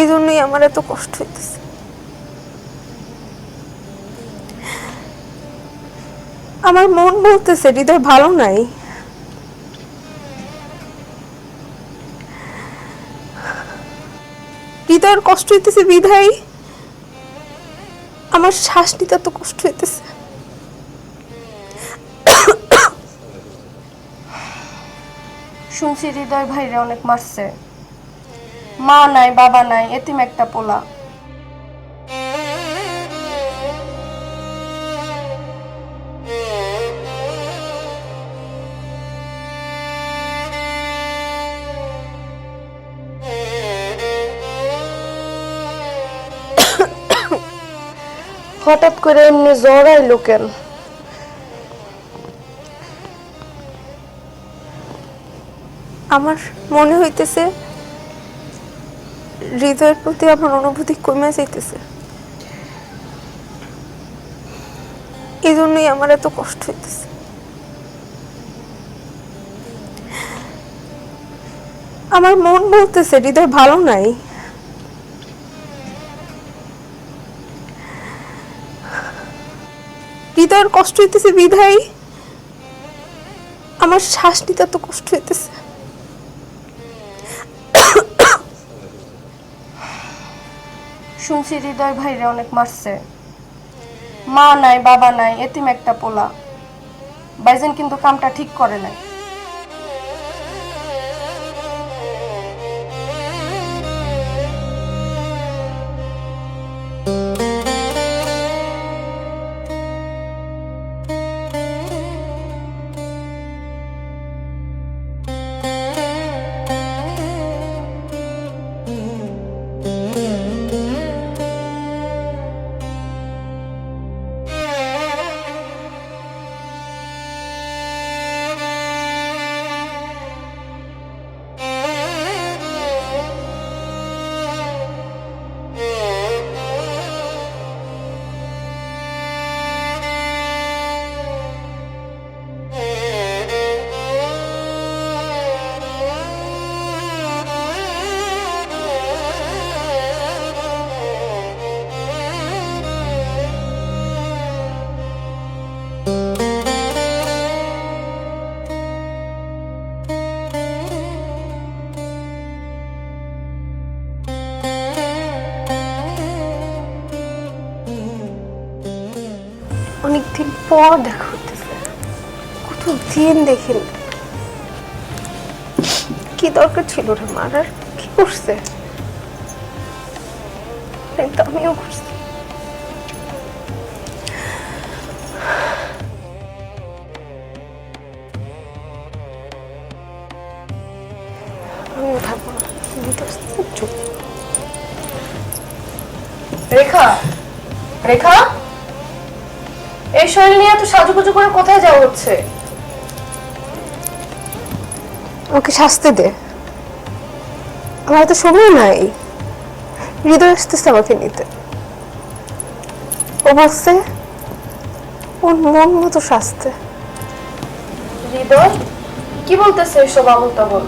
এই জন্যই আমার এত কষ্ট হইতেছে। আমার মন বলতেছে, হৃদয় ভালো নাই। হৃদয়ের কষ্ট হইতেছে বিধাই আমার শ্বাস নিতে এত কষ্ট হইতেছে। শুনছি হৃদয় ভাইরে অনেক মারছে। মা নাই, বাবা নাই, এতিম একটা পোলা। হঠাৎ করে এমনি জ্বর আইলো কেন? আমার মনে হইতেছে হৃদয়ের প্রতি আমার অনুভূতি কমে যাইতেছে। এই জন্যই আমার এত কষ্ট হইতেছে। আমার মন বলতেছে, হৃদয় ভালো নাই? হৃদয়ের কষ্ট হইতেছে বিধাই আমার শ্বাস নিতে এত কষ্ট হইতেছে। শুনছি হৃদয় ভাইরে অনেক মারছে। মা নাই, বাবা নাই, এতিম একটা পোলা। বাইজেন কিন্তু কামটা ঠিক করে নাই। অনেকদিন পর দেখা হইতেছে। কত দিন দেখিনি। কি দরকার ছিল রে মারার কি করছে? আমিও করছি। রেখা রেখা? এই শরীর নিয়ে এত সাজুগুজু করে কোথায় যাওয়া হচ্ছে? ওকে শাস্তি দে। আমার তো সময় নাই। হৃদয় আসতেছে আমাকে নিতে। ও বলছে ওর মন মতো শাস্তে। হৃদয়? কি বলতেছে এসব আমল তামল